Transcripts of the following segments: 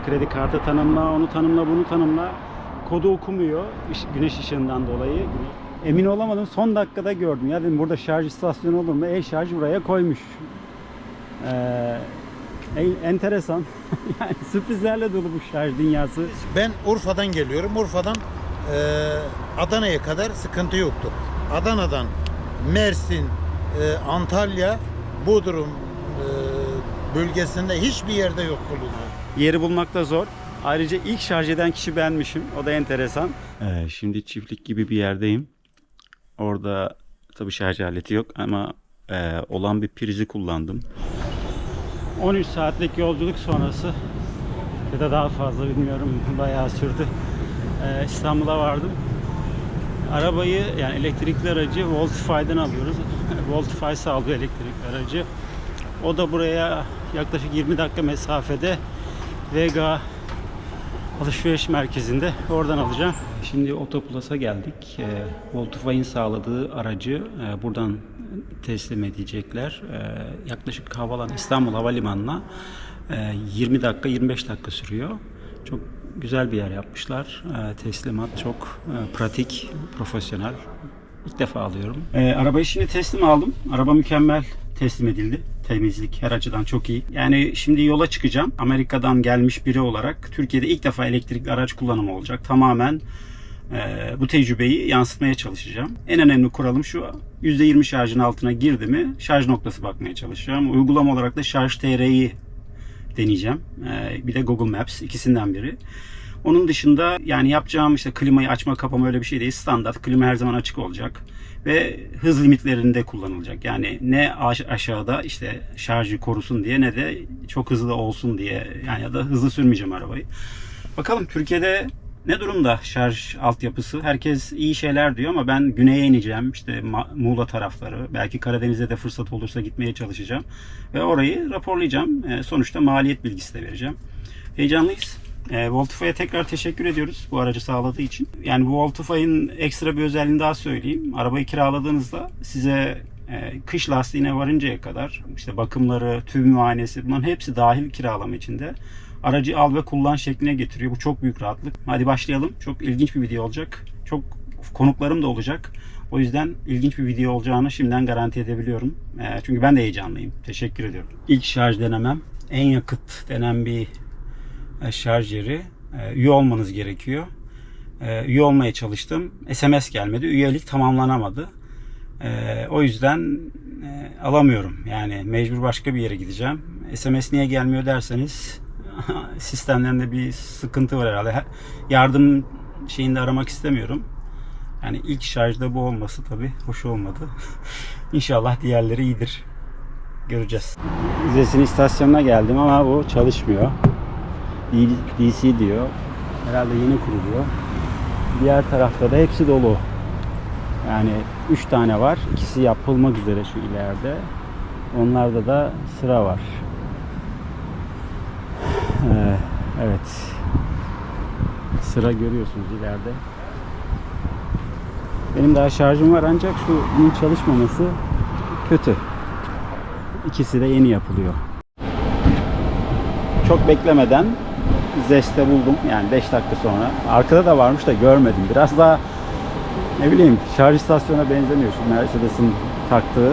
Kredi kartı tanımla, onu tanımla, bunu tanımla. Kodu okumuyor güneş ışığından dolayı. Emin olamadım. Son dakikada gördüm. Ya dedim burada şarj istasyonu olur mu? E-şarj buraya koymuş. Ee, en- enteresan. yani sürprizlerle dolu bu şarj dünyası. Ben Urfa'dan geliyorum. Urfa'dan e, Adana'ya kadar sıkıntı yoktu. Adana'dan Mersin, e, Antalya, Bodrum e, bölgesinde hiçbir yerde yok bulundu. Yeri bulmakta zor. Ayrıca ilk şarj eden kişi benmişim. O da enteresan. Ee, şimdi çiftlik gibi bir yerdeyim. Orada tabii şarj aleti yok ama e, olan bir prizi kullandım. 13 saatlik yolculuk sonrası ya da daha fazla bilmiyorum bayağı sürdü. Ee, İstanbul'a vardım. Arabayı yani elektrikli aracı Voltify'den alıyoruz. Voltify sağlıyor elektrikli aracı. O da buraya yaklaşık 20 dakika mesafede Vega alışveriş merkezinde. Oradan alacağım. Şimdi Otoplus'a geldik. E, Voltify'in sağladığı aracı e, buradan teslim edecekler. E, yaklaşık havalan İstanbul Havalimanı'na e, 20 dakika 25 dakika sürüyor. Çok güzel bir yer yapmışlar. E, teslimat çok e, pratik, profesyonel. İlk defa alıyorum. E, arabayı şimdi teslim aldım. Araba mükemmel teslim edildi. Temizlik her açıdan çok iyi. Yani şimdi yola çıkacağım. Amerika'dan gelmiş biri olarak Türkiye'de ilk defa elektrikli araç kullanımı olacak. Tamamen e, bu tecrübeyi yansıtmaya çalışacağım. En önemli kuralım şu. %20 şarjın altına girdi mi şarj noktası bakmaya çalışacağım. Uygulama olarak da Şarj TR'yi deneyeceğim. E, bir de Google Maps ikisinden biri. Onun dışında yani yapacağım işte klimayı açma kapama öyle bir şey değil. Standart klima her zaman açık olacak ve hız limitlerinde kullanılacak. Yani ne aş- aşağıda işte şarjı korusun diye ne de çok hızlı olsun diye yani ya da hızlı sürmeyeceğim arabayı. Bakalım Türkiye'de ne durumda şarj altyapısı? Herkes iyi şeyler diyor ama ben güneye ineceğim. İşte Muğla tarafları, belki Karadeniz'e de fırsat olursa gitmeye çalışacağım. Ve orayı raporlayacağım. E, sonuçta maliyet bilgisi de vereceğim. Heyecanlıyız. E, Voltify'a tekrar teşekkür ediyoruz bu aracı sağladığı için. Yani bu Voltify'ın ekstra bir özelliğini daha söyleyeyim. Arabayı kiraladığınızda size e, kış lastiğine varıncaya kadar işte bakımları, tüm muayenesi bunların hepsi dahil kiralama içinde. Aracı al ve kullan şekline getiriyor. Bu çok büyük rahatlık. Hadi başlayalım. Çok ilginç bir video olacak. Çok konuklarım da olacak. O yüzden ilginç bir video olacağını şimdiden garanti edebiliyorum. E, çünkü ben de heyecanlıyım. Teşekkür ediyorum. İlk şarj denemem. En yakıt denen bir şarj yeri. E, Üye olmanız gerekiyor. E, Üye olmaya çalıştım. SMS gelmedi. Üyelik tamamlanamadı. E, O yüzden e, alamıyorum. Yani mecbur başka bir yere gideceğim. SMS niye gelmiyor derseniz sistemlerinde bir sıkıntı var herhalde. He- Yardım şeyinde aramak istemiyorum. Yani ilk şarjda bu olması tabii hoş olmadı. İnşallah diğerleri iyidir. Göreceğiz. Zesin istasyonuna geldim ama bu çalışmıyor. DC diyor. Herhalde yeni kuruluyor. Diğer tarafta da hepsi dolu. Yani 3 tane var. İkisi yapılmak üzere şu ileride. Onlarda da sıra var. Ee, evet. Sıra görüyorsunuz ileride. Benim daha şarjım var ancak şu bunun çalışmaması kötü. İkisi de yeni yapılıyor. Çok beklemeden Zest'te buldum. Yani 5 dakika sonra. Arkada da varmış da görmedim. Biraz daha ne bileyim şarj istasyonuna benzemiyor şu Mercedes'in taktığı.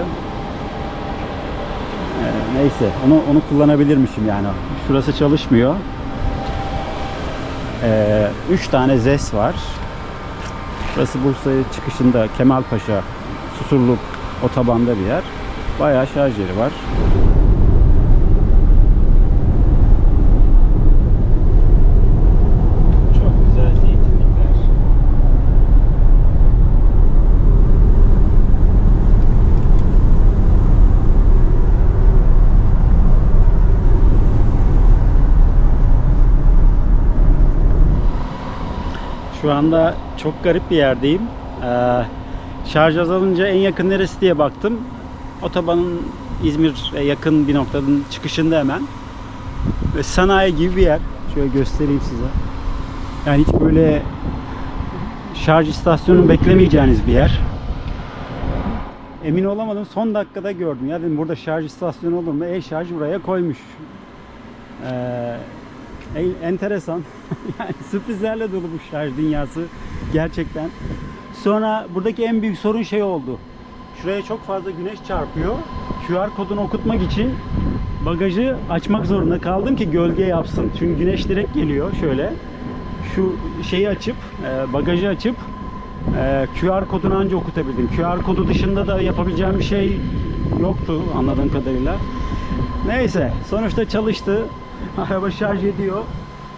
Ee, neyse onu onu kullanabilirmişim yani. Şurası çalışmıyor. 3 tane ZES var. Burası Bursa çıkışında Kemalpaşa Susurluk otobanda bir yer. Bayağı şarj yeri var. Çok güzel zeytinlikler. Şu anda çok garip bir yerdeyim. Ee, şarj azalınca en yakın neresi diye baktım. Otobanın İzmir'e yakın bir noktanın çıkışında hemen. Ve sanayi gibi bir yer. Şöyle göstereyim size. Yani hiç böyle şarj istasyonu beklemeyeceğiniz bir yer. Emin olamadım. Son dakikada gördüm. Ya dedim burada şarj istasyonu olur mu? E-şarj buraya koymuş. Ee, enteresan. yani sürprizlerle dolu bu şarj dünyası gerçekten. Sonra buradaki en büyük sorun şey oldu. Şuraya çok fazla güneş çarpıyor. QR kodunu okutmak için bagajı açmak zorunda kaldım ki gölge yapsın. Çünkü güneş direkt geliyor şöyle. Şu şeyi açıp, e, bagajı açıp e, QR kodunu anca okutabildim. QR kodu dışında da yapabileceğim bir şey yoktu anladığım kadarıyla. Neyse sonuçta çalıştı. Araba şarj ediyor.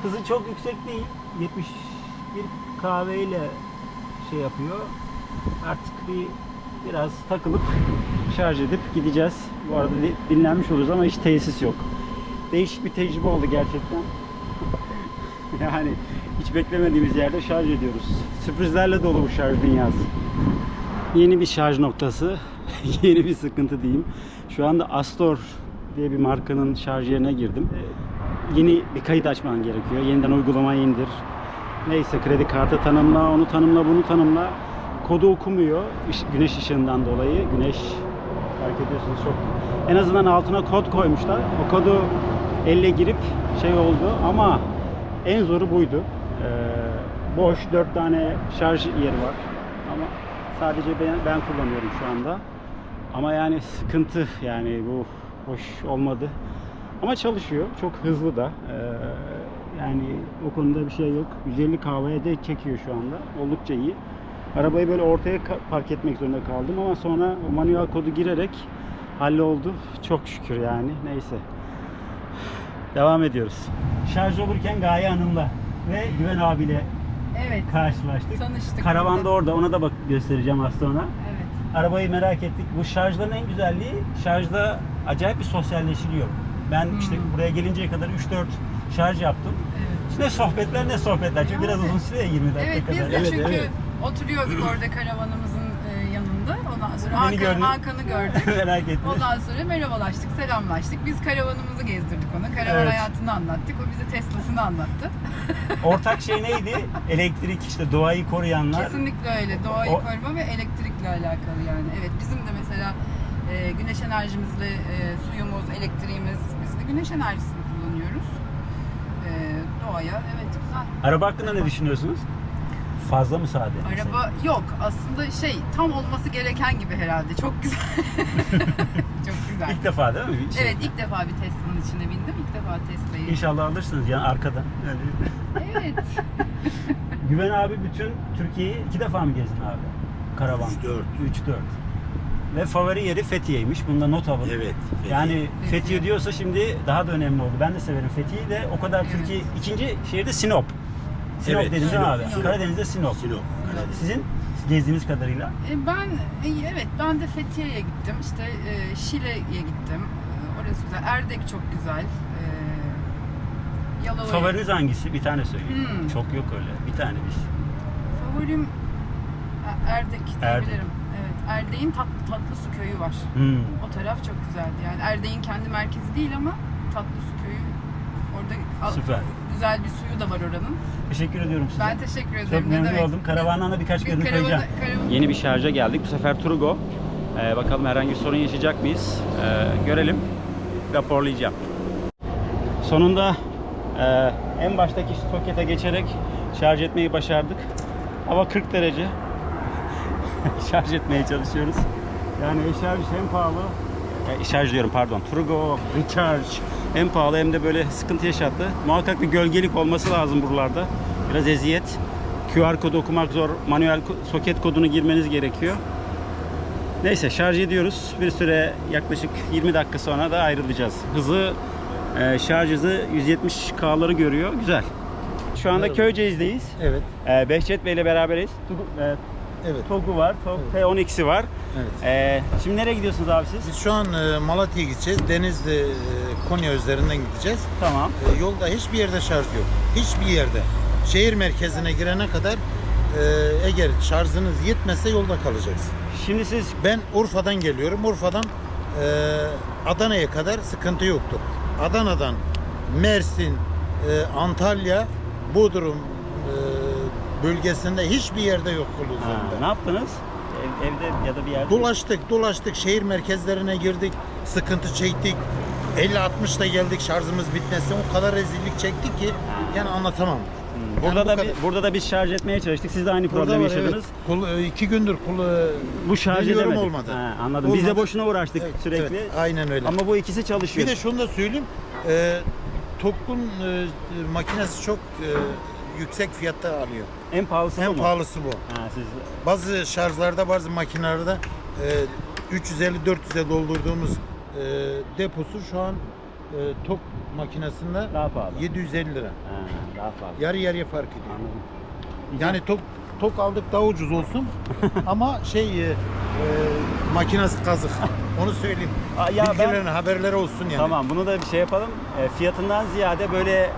Hızı çok yüksek değil. 71 kahveyle şey yapıyor. Artık bir biraz takılıp şarj edip gideceğiz. Bu arada di- dinlenmiş oluruz ama hiç tesis yok. Değişik bir tecrübe oldu gerçekten. yani hiç beklemediğimiz yerde şarj ediyoruz. Sürprizlerle dolu bu şarj dünyası. Yeni bir şarj noktası. Yeni bir sıkıntı diyeyim. Şu anda Astor diye bir markanın şarj yerine girdim. Yeni bir kayıt açman gerekiyor. Yeniden uygulamayı indir. Neyse kredi kartı tanımla, onu tanımla, bunu tanımla. Kodu okumuyor güneş ışığından dolayı. Güneş fark ediyorsunuz çok. En azından altına kod koymuşlar. O kodu elle girip şey oldu ama en zoru buydu. Ee, boş dört tane şarj yeri var. Ama sadece ben, ben kullanıyorum şu anda. Ama yani sıkıntı yani bu hoş olmadı. Ama çalışıyor. Çok hızlı da. Ee, yani o konuda bir şey yok. 150 kahveye de çekiyor şu anda. Oldukça iyi. Arabayı böyle ortaya park etmek zorunda kaldım ama sonra manuel kodu girerek halloldu. Çok şükür yani. Neyse. Devam ediyoruz. Şarj olurken Gaye Hanım'la ve Güven abiyle Evet. karşılaştık. Tanıştık Karavan da orada. Ona da bak göstereceğim az sonra. Evet. Arabayı merak ettik. Bu şarjların en güzelliği şarjda acayip bir sosyalleşiliyor. Ben Hmm. işte buraya gelinceye kadar 3-4 şarj yaptım. Evet. Ne sohbetler ne sohbetler. Çünkü biraz Yani. uzun sürüyor 20 dakika Evet biz kadar. de çünkü oturuyorduk orada karavanımızın e, yanında. Ondan sonra. Hakan, Hakan'ı gördük. merak ettim. Ondan sonra merhabalaştık, selamlaştık. Biz karavanımızı gezdirdik ona. Karavan Evet. hayatını anlattık. O bize Tesla'sını anlattı. Ortak şey neydi? Elektrik işte doğayı koruyanlar. Kesinlikle öyle. Doğayı O- koruma ve elektrikle alakalı yani. Evet bizim de mesela e, güneş enerjimizle e, suyumuz, elektriğimiz, biz güneş enerjisini kullanıyoruz. E, doğaya evet güzel. Araba hakkında ne düşünüyorsunuz? Fazla mı sade? Araba yok aslında şey tam olması gereken gibi herhalde. Çok güzel. Çok güzel. İlk defa değil mi? Bir şey. Evet ilk defa bir Tesla'nın içine bindim. İlk defa Tesla'yı. İnşallah alırsınız yani arkadan. Evet. Güven abi bütün Türkiye'yi iki defa mı gezdin abi? Karavan. 3-4. 3-4. Ve favori yeri Fethiye'ymiş. Bunda not alın. Evet. Yani Fethiye. Fethiye. diyorsa şimdi daha da önemli oldu. Ben de severim Fethiye'yi de o kadar Evet. Türkiye ikinci şehir de Sinop. Sinop Evet, dedin değil mi Sinop, abi? Sinop. Karadeniz'de Sinop. Sinop. Karadeniz. Sizin gezdiğiniz kadarıyla E, Ben e, evet ben de Fethiye'ye gittim. İşte e, Şile'ye gittim. E, Orası güzel. Erdek çok güzel. E, Yalova'ya. favoriniz hangisi? Bir tane söyleyin. Hmm. Çok yok öyle. Bir tane biz. Favorim e, Erdek Erdek. diyebilirim. Evet. Erdek'in tatlı tatlı su köyü var. Hmm. O taraf çok güzeldi. Yani Erdek'in kendi merkezi değil ama tatlı su köyü orada Süper. güzel bir suyu da var oranın. Teşekkür ediyorum size. Ben teşekkür ederim. Çok Ne memnun demek? oldum. Karavandan da birkaç Bir görüntü karavana- koyacağım. karavan- Yeni bir şarja geldik. Bu sefer Turgo. Ee, bakalım herhangi bir sorun yaşayacak mıyız? Ee, görelim. Raporlayacağım. Sonunda e, en baştaki sokete geçerek şarj etmeyi başardık. Hava 40 derece. şarj etmeye çalışıyoruz. Yani e-şarj hem pahalı. E, şarj diyorum pardon. Turgo Recharge hem pahalı hem de böyle sıkıntı yaşattı. Muhakkak bir gölgelik olması lazım buralarda. Biraz eziyet. QR kodu okumak zor. Manuel soket kodunu girmeniz gerekiyor. Neyse şarj ediyoruz. Bir süre yaklaşık 20 dakika sonra da ayrılacağız. Hızı e, şarj hızı 170K'ları görüyor. Güzel. Şu anda. Köyceğiz'deyiz. Evet. E, Behçet Bey ile beraberiz. Tugu- e, Evet. Togu var. Tog T12'si var. Evet. E, şimdi nereye gidiyorsunuz abi siz? Biz şu an e, Malatya'ya gideceğiz. Denizli, e, Konya üzerinden gideceğiz. Tamam. E, yolda hiçbir yerde şarj yok. Hiçbir yerde. Şehir merkezine girene kadar e, eğer şarjınız yetmezse yolda kalacaksın. Şimdi siz Ben Urfa'dan geliyorum. Urfa'dan e, Adana'ya kadar sıkıntı yoktu. Adana'dan Mersin, e, Antalya, Bodrum e, bölgesinde hiçbir yerde yok kul ha, ne yaptınız? Ev- evde ya da bir yerde. Dolaştık, dolaştık. Şehir merkezlerine girdik. Sıkıntı çektik. 50-60'da geldik şarjımız bitmesin. O kadar rezillik çektik ki yani anlatamam. Yani Burada bu da kadar- bir, burada da biz şarj etmeye çalıştık. Siz de aynı Burada problemi var, yaşadınız. Evet. Kul, e, iki gündür kul, e, Bu şarj edemedik. olmadı. Ha, anladım. Biz de Olmadı. boşuna uğraştık evet, sürekli. evet, aynen öyle. Ama bu ikisi çalışıyor. bir de şunu da söyleyeyim. E, TOG'un e, makinesi çok e, yüksek fiyatta alıyor. en pahalısı bu En pahalısı bu. Ha, siz Bazı şarjlarda, bazı makinelerde e, 350-400'e doldurduğumuz e, deposu şu an e, TOG makinesinde daha pahalı. 750 lira. Ha, daha pahalı. Yarı yarıya fark ediyor. Anladım. Yani tok tok aldık daha ucuz olsun ama şey e, e, makinesi kazık. Onu söyleyeyim. Aa, ya ben- Bilgilerine, haberleri olsun yani. Tamam bunu da bir şey yapalım. E, fiyatından ziyade böyle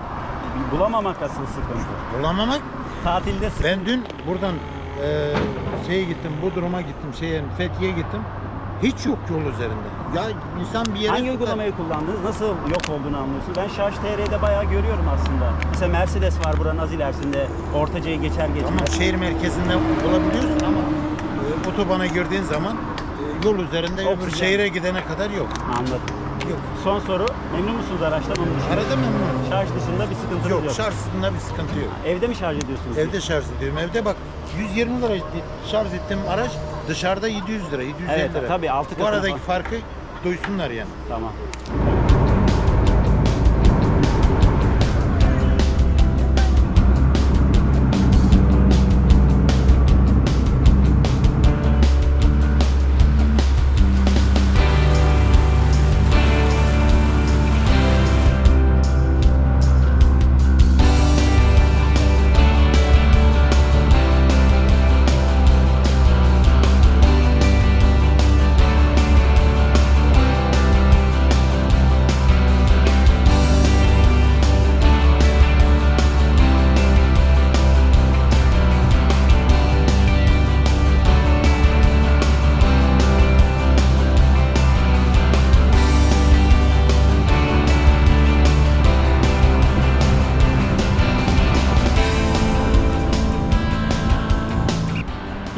bulamamak asıl sıkıntı. Bulamamak. Tatilde sıkıntı. Ben dün buradan e, şeye gittim, Bodrum'a gittim, şeye Fethiye'ye gittim. Hiç yok yol üzerinde. Ya insan bir yere Hangi sıkar- uygulamayı kullandınız? Nasıl yok olduğunu anlıyorsunuz? Ben Şarj TR'de bayağı görüyorum aslında. Mesela Mercedes var buranın az ilerisinde. Ortacayı geçer geçmez. Tamam şehir merkezinde bulabiliyorsun ama e, otobana girdiğin zaman e, yol üzerinde öbür Oksijen. şehire gidene kadar yok. Anladım. Yok. Son soru. Memnun musunuz araçtan? Onun dışında. Arada memnunum. Şarj dışında bir sıkıntınız yok. Yok, şarjında bir sıkıntı yok. Evde mi şarj ediyorsunuz? Evde şarj ediyorum. Evde bak 120 lira şarj ettiğim araç dışarıda 700 lira, 750 Evet, lira. tabii, altı Bu katı aradaki falan. farkı duysunlar yani. Tamam.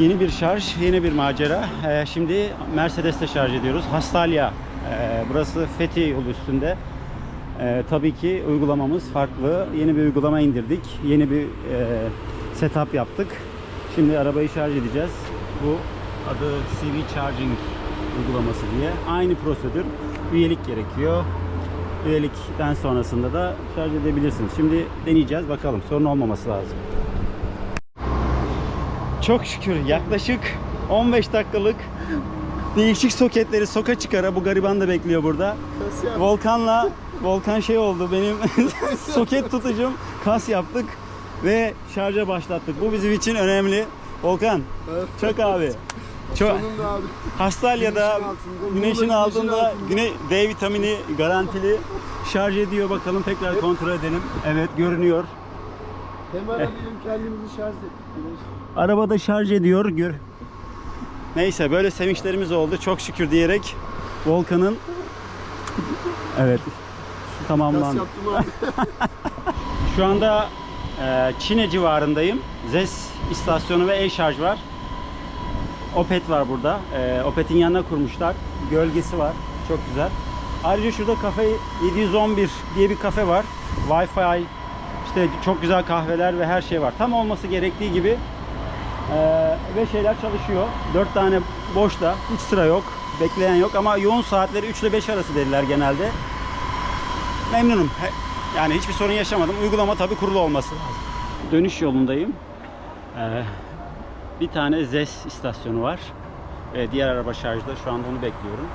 Yeni bir şarj, yeni bir macera. Ee, şimdi Mercedes'te şarj ediyoruz. Hastalya. Ee, burası Fethi yolu üstünde. Ee, tabii ki uygulamamız farklı. Yeni bir uygulama indirdik. Yeni bir e, setup yaptık. Şimdi arabayı şarj edeceğiz. Bu adı CV Charging uygulaması diye. Aynı prosedür. Üyelik gerekiyor. Üyelikten sonrasında da şarj edebilirsiniz. Şimdi deneyeceğiz bakalım. Sorun olmaması lazım. Çok şükür yaklaşık 15 dakikalık değişik soketleri soka çıkara bu gariban da bekliyor burada. Volkan'la Volkan şey oldu benim soket tutucum kas yaptık ve şarja başlattık. Bu bizim için önemli. Volkan çok abi. Çok Sonunda abi. Hastalya'da Güneşin altında, güneşin altında. güne D vitamini garantili şarj ediyor bakalım tekrar kontrol edelim. Evet görünüyor. Hem ara diyelim kendimizi şarj ettik. Arabada şarj ediyor. Gör. Neyse böyle sevinçlerimiz oldu. Çok şükür diyerek Volkan'ın Evet. Tamamlandı. Şu anda e, Çine civarındayım. ZES istasyonu ve e-şarj var. Opet var burada. E, Opet'in yanına kurmuşlar. Gölgesi var. Çok güzel. Ayrıca şurada kafe 711 diye bir kafe var. Wi-Fi, işte çok güzel kahveler ve her şey var. Tam olması gerektiği gibi e, ve şeyler çalışıyor. 4 tane boşta. Hiç sıra yok. Bekleyen yok ama yoğun saatleri 3 ile 5 arası dediler genelde. Memnunum. Yani hiçbir sorun yaşamadım. Uygulama tabii kurulu olması lazım. Dönüş yolundayım. Ee, bir tane ZES istasyonu var. Ee, diğer araba şarjda. Şu anda onu bekliyorum.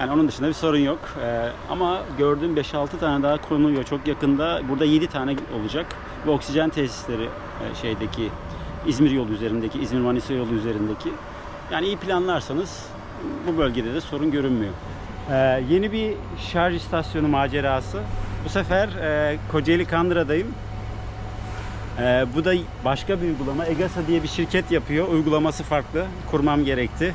Yani onun dışında bir sorun yok. Ee, ama gördüğüm 5-6 tane daha konuluyor çok yakında. Burada 7 tane olacak. Bu oksijen tesisleri e, şeydeki İzmir yolu üzerindeki, İzmir Manisa yolu üzerindeki. Yani iyi planlarsanız bu bölgede de sorun görünmüyor. Ee, yeni bir şarj istasyonu macerası. Bu sefer e, Kocaeli Kandıra'dayım. Ee, bu da başka bir uygulama. Egasa diye bir şirket yapıyor. Uygulaması farklı. Kurmam gerekti.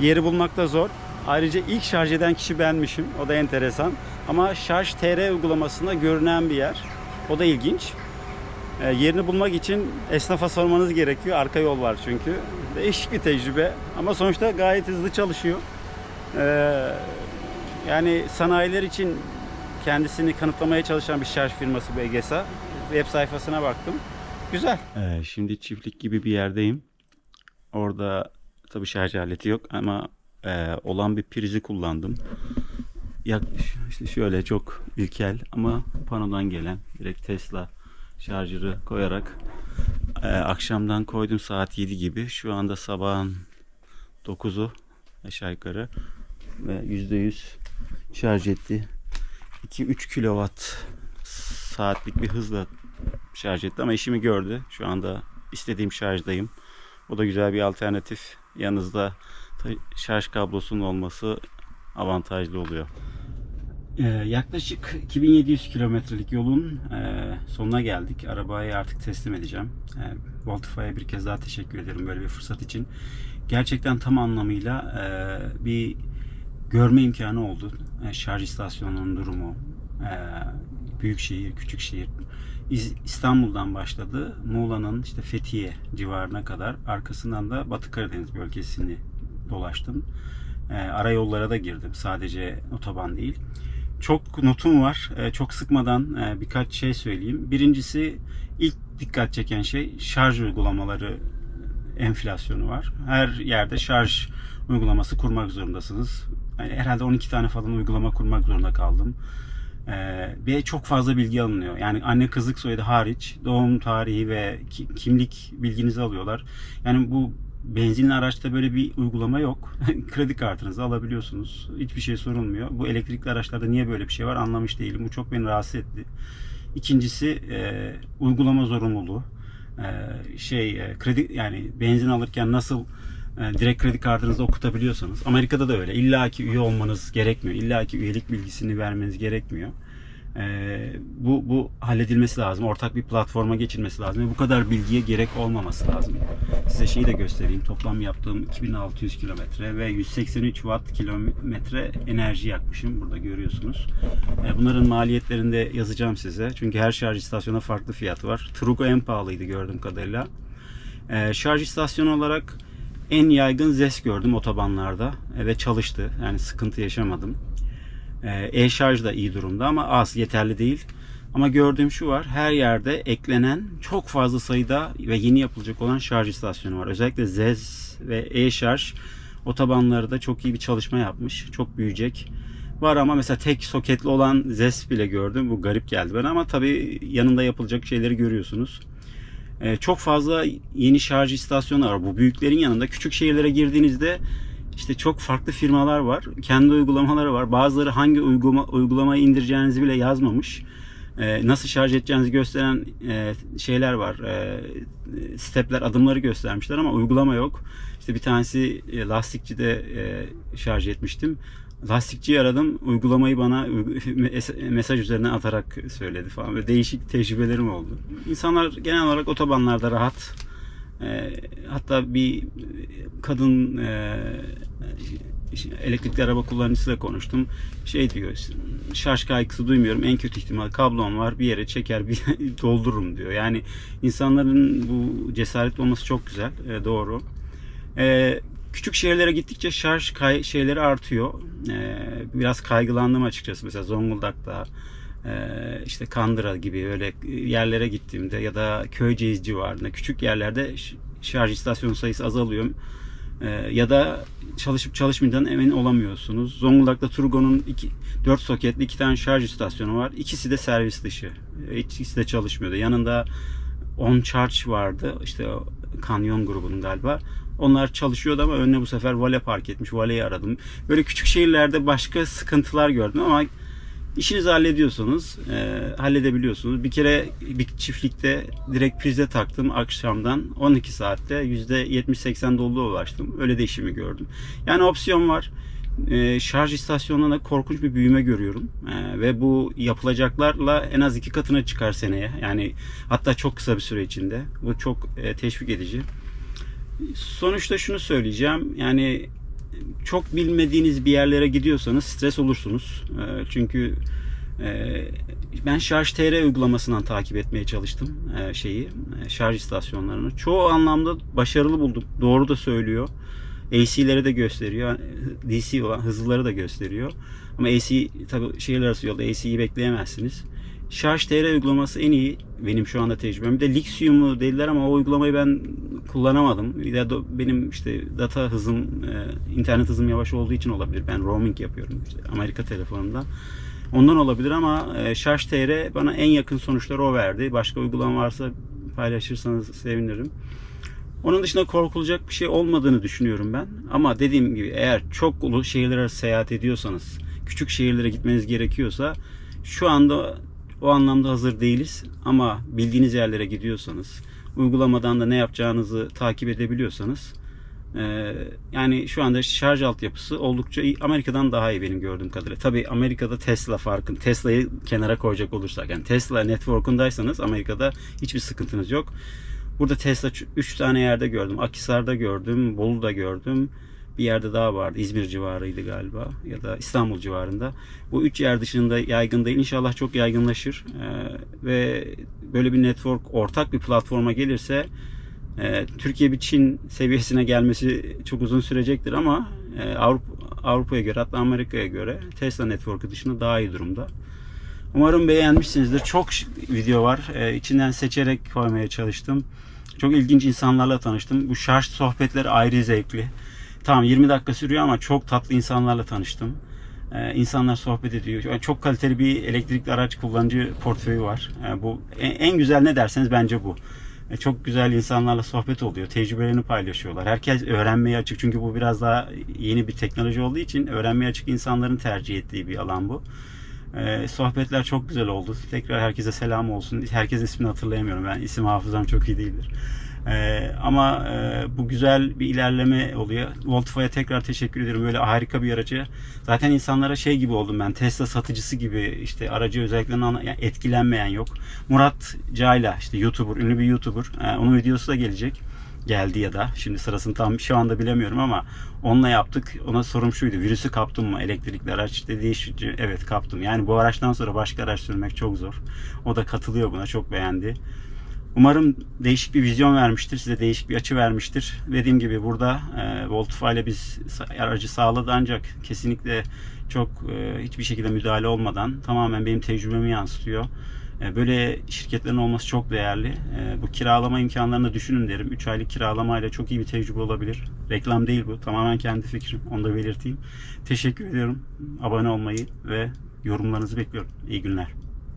Yeri bulmakta zor. Ayrıca ilk şarj eden kişi benmişim. O da enteresan. Ama Şarj TR uygulamasında görünen bir yer. O da ilginç. Ee, yerini bulmak için esnafa sormanız gerekiyor. Arka yol var çünkü. Değişik bir tecrübe. Ama sonuçta gayet hızlı çalışıyor. Ee, Yani sanayiler için kendisini kanıtlamaya çalışan bir şarj firması BGSA. Web sayfasına baktım. Güzel. Ee, şimdi çiftlik gibi bir yerdeyim. Orada tabii şarj aleti yok ama e, olan bir prizi kullandım. Yak, işte şöyle çok ilkel ama panodan gelen direkt Tesla şarjırı koyarak e, akşamdan koydum saat 7 gibi. Şu anda sabahın 9'u aşağı yukarı ve %100 şarj etti. 2-3 kilowatt saatlik bir hızla şarj etti ama işimi gördü. Şu anda istediğim şarjdayım. O da güzel bir alternatif. Yanınızda şarj kablosunun olması avantajlı oluyor. Ee, yaklaşık 2700 kilometrelik yolun e, sonuna geldik. Arabayı artık teslim edeceğim. E, Voltify'a bir kez daha teşekkür ederim böyle bir fırsat için. Gerçekten tam anlamıyla e, bir görme imkanı oldu. E, şarj istasyonunun durumu, e, büyük şehir, küçük şehir. İstanbul'dan başladı. Muğla'nın işte Fethiye civarına kadar. Arkasından da Batı Karadeniz bölgesini dolaştım. E, ara yollara da girdim. Sadece otoban değil. Çok notum var. E, çok sıkmadan e, birkaç şey söyleyeyim. Birincisi ilk dikkat çeken şey şarj uygulamaları enflasyonu var. Her yerde şarj uygulaması kurmak zorundasınız. Yani herhalde 12 tane falan uygulama kurmak zorunda kaldım. Ee, ve çok fazla bilgi alınıyor. Yani anne kızlık soyadı hariç doğum tarihi ve ki- kimlik bilginizi alıyorlar. Yani bu benzinli araçta böyle bir uygulama yok. Kredi kartınızı alabiliyorsunuz. Hiçbir şey sorulmuyor. Bu elektrikli araçlarda niye böyle bir şey var anlamış değilim. Bu çok beni rahatsız etti. İkincisi e, uygulama zorunluluğu. E, şey e, kredi yani benzin alırken nasıl e, direkt kredi kartınızı okutabiliyorsanız Amerika'da da öyle. İlla ki üye olmanız gerekmiyor. İlla ki üyelik bilgisini vermeniz gerekmiyor. E, bu bu halledilmesi lazım. Ortak bir platforma geçilmesi lazım. Ve bu kadar bilgiye gerek olmaması lazım. Size şeyi de göstereyim. Toplam yaptığım 2600 kilometre ve 183 watt kilometre enerji yakmışım. Burada görüyorsunuz. E, Bunların maliyetlerini de yazacağım size. Çünkü her şarj istasyonuna farklı fiyatı var. Trugo en pahalıydı gördüğüm kadarıyla. E, şarj istasyonu olarak en yaygın ZES gördüm otobanlarda E, ve çalıştı. Yani sıkıntı yaşamadım. E, E-şarj da iyi durumda ama az, yeterli değil. Ama gördüğüm şu var. Her yerde eklenen çok fazla sayıda ve yeni yapılacak olan şarj istasyonu var. Özellikle ZES ve E-şarj otobanlarda çok iyi bir çalışma yapmış. Çok büyüyecek. Var ama mesela tek soketli olan ZES bile gördüm. Bu garip geldi bana ama tabii yanında yapılacak şeyleri görüyorsunuz. Ee, çok fazla yeni şarj istasyonu var. Bu büyüklerin yanında küçük şehirlere girdiğinizde işte çok farklı firmalar var. Kendi uygulamaları var. Bazıları hangi uygulama, uygulamayı indireceğinizi bile yazmamış. Ee, nasıl şarj edeceğinizi gösteren e, şeyler var. E, stepler, adımları göstermişler ama uygulama yok. İşte bir tanesi e, lastikçide e, şarj etmiştim. Lastikçiyi aradım. Uygulamayı bana mesaj üzerine atarak söyledi falan. Böyle değişik tecrübelerim oldu. İnsanlar genel olarak otobanlarda rahat. E, hatta bir kadın e, elektrikli araba kullanıcısıyla konuştum. Şey diyor, şarj kaygısı duymuyorum. En kötü ihtimal kablom var. Bir yere çeker, bir doldururum diyor. Yani insanların bu cesaretli olması çok güzel. E, doğru. E, küçük şehirlere gittikçe şarj kay- şeyleri artıyor. Biraz kaygılandım açıkçası. Mesela Zonguldak'ta işte Kandıra gibi öyle yerlere gittiğimde ya da Köyceğiz civarında küçük yerlerde şarj istasyonu sayısı azalıyor. E, ya da çalışıp çalışmayacağından emin olamıyorsunuz. Zonguldak'ta Turgo'nun iki, 4 soketli iki tane şarj istasyonu var. İkisi de servis dışı. E, İkisi de çalışmıyordu. Yanında On Charge vardı. İşte Kanyon grubunun galiba. Onlar çalışıyordu ama önüne bu sefer Vale park etmiş. Vale'yi aradım. Böyle küçük şehirlerde başka sıkıntılar gördüm ama işinizi hallediyorsanız e, halledebiliyorsunuz. Bir kere bir çiftlikte direkt prize taktım akşamdan 12 saatte %70-80 doluluğa ulaştım. Öyle de işimi gördüm. Yani opsiyon var. E, şarj istasyonlarında korkunç bir büyüme görüyorum. E, ve bu yapılacaklarla en az iki katına çıkar seneye. Yani hatta çok kısa bir süre içinde. Bu çok e, teşvik edici. Sonuçta şunu söyleyeceğim. Yani çok bilmediğiniz bir yerlere gidiyorsanız stres olursunuz. E, çünkü e, ben Şarj TR uygulamasından takip etmeye çalıştım e, şeyi, e, şarj istasyonlarını. Çoğu anlamda başarılı buldum. Doğru da söylüyor. AC'leri de gösteriyor. DC olan hızlıları da gösteriyor. Ama AC tabii şehirler arası yolda AC'yi bekleyemezsiniz. Şarj TR uygulaması en iyi benim şu anda tecrübem. Bir de Lixium'u dediler ama o uygulamayı ben kullanamadım. Bir de benim işte data hızım, e, internet hızım yavaş olduğu için olabilir. Ben roaming yapıyorum işte Amerika telefonundan. Ondan olabilir ama e, Şarj TR bana en yakın sonuçları o verdi. Başka uygulama varsa paylaşırsanız sevinirim. Onun dışında korkulacak bir şey olmadığını düşünüyorum ben. Ama dediğim gibi eğer çok ulu şehirler arası seyahat ediyorsanız, küçük şehirlere gitmeniz gerekiyorsa şu anda o anlamda hazır değiliz. Ama bildiğiniz yerlere gidiyorsanız, uygulamadan da ne yapacağınızı takip edebiliyorsanız e, yani şu anda şarj altyapısı oldukça iyi. Amerika'dan daha iyi benim gördüğüm kadarıyla. Tabii Amerika'da Tesla farkın. Tesla'yı kenara koyacak olursak yani Tesla network'undaysanız Amerika'da hiçbir sıkıntınız yok. Burada Tesla 3 tane yerde gördüm. Akhisar'da gördüm, Bolu'da gördüm. Bir yerde daha vardı. İzmir civarıydı galiba ya da İstanbul civarında. Bu üç yer dışında yaygın değil. İnşallah çok yaygınlaşır. Ee, ve böyle bir network ortak bir platforma gelirse e, Türkiye bir Çin seviyesine gelmesi çok uzun sürecektir ama e, Avrupa Avrupa'ya göre hatta Amerika'ya göre Tesla network'ü dışında daha iyi durumda. Umarım beğenmişsinizdir. Çok video var. Ee, içinden seçerek koymaya çalıştım. Çok ilginç insanlarla tanıştım. Bu şarj sohbetleri ayrı zevkli. Tamam 20 dakika sürüyor ama çok tatlı insanlarla tanıştım. Ee, insanlar sohbet ediyor. Yani çok kaliteli bir elektrikli araç kullanıcı portföyü var. Yani bu en, en güzel ne derseniz bence bu. E, Çok güzel insanlarla sohbet oluyor. Tecrübelerini paylaşıyorlar. Herkes öğrenmeye açık. Çünkü bu biraz daha yeni bir teknoloji olduğu için öğrenmeye açık insanların tercih ettiği bir alan bu. Ee, sohbetler çok güzel oldu. Tekrar herkese selam olsun. Herkesin ismini hatırlayamıyorum. Ben isim hafızam çok iyi değildir. Ee, ama e, bu güzel bir ilerleme oluyor. Voltify'a tekrar teşekkür ederim. Böyle harika bir aracı. Zaten insanlara şey gibi oldum ben. Tesla satıcısı gibi işte aracı özelliklerini anla- yani etkilenmeyen yok. Murat Cayla işte YouTuber, ünlü bir YouTuber. Ee, onun videosu da gelecek geldi ya da şimdi sırasını tam şu anda bilemiyorum ama onunla yaptık. Ona sorum şuydu. Virüsü kaptım mı? Elektrikli araç dedi. Evet kaptım. Yani bu araçtan sonra başka araç sürmek çok zor. O da katılıyor buna. Çok beğendi. Umarım değişik bir vizyon vermiştir. Size değişik bir açı vermiştir. Dediğim gibi burada e, Voltify ile biz aracı sağladı ancak kesinlikle çok e, hiçbir şekilde müdahale olmadan tamamen benim tecrübemi yansıtıyor. E, Böyle şirketlerin olması çok değerli. E, Bu kiralama imkanlarını düşünün derim. 3 aylık kiralamayla çok iyi bir tecrübe olabilir. Reklam değil bu. Tamamen kendi fikrim. Onu da belirteyim. Teşekkür ediyorum. Abone olmayı ve yorumlarınızı bekliyorum. İyi günler.